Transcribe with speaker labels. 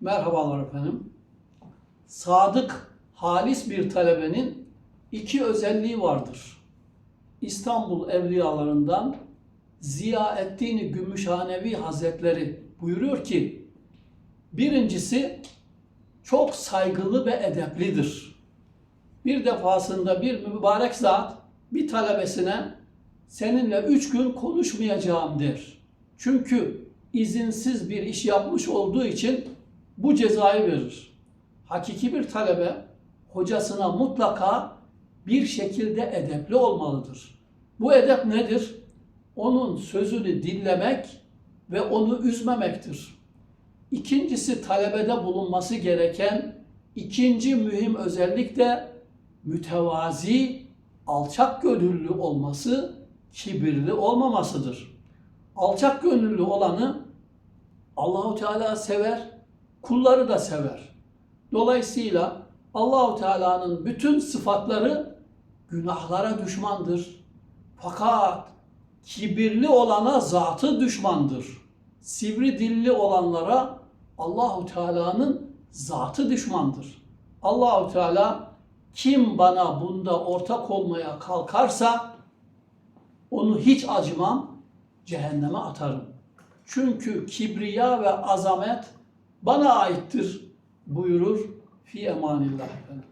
Speaker 1: Merhabalar efendim. Sadık, halis bir talebenin iki özelliği vardır. İstanbul evliyalarından Ziyaeddin Gümüşhanevi Hazretleri buyuruyor ki, birincisi çok saygılı ve edeplidir. Bir defasında bir mübarek zat bir talebesine seninle üç gün konuşmayacağım der. Çünkü izinsiz bir iş yapmış olduğu için bu cezayı verir. Hakiki bir talebe hocasına mutlaka bir şekilde edepli olmalıdır. Bu edep nedir? Onun sözünü dinlemek ve onu üzmemektir. İkincisi talebede bulunması gereken ikinci mühim özellik de mütevazi, alçak gönüllü olması, kibirli olmamasıdır. Alçak gönüllü olanı Allahu Teala sever, kulları da sever. Dolayısıyla Allahu Teala'nın bütün sıfatları günahlara düşmandır. Fakat kibirli olana zatı düşmandır. Sivri dilli olanlara Allahu Teala'nın zatı düşmandır. Allahu Teala kim bana bunda ortak olmaya kalkarsa onu hiç acımam, cehenneme atarım. Çünkü kibriya ve azamet bana aittir buyurur fi emanillah efendim.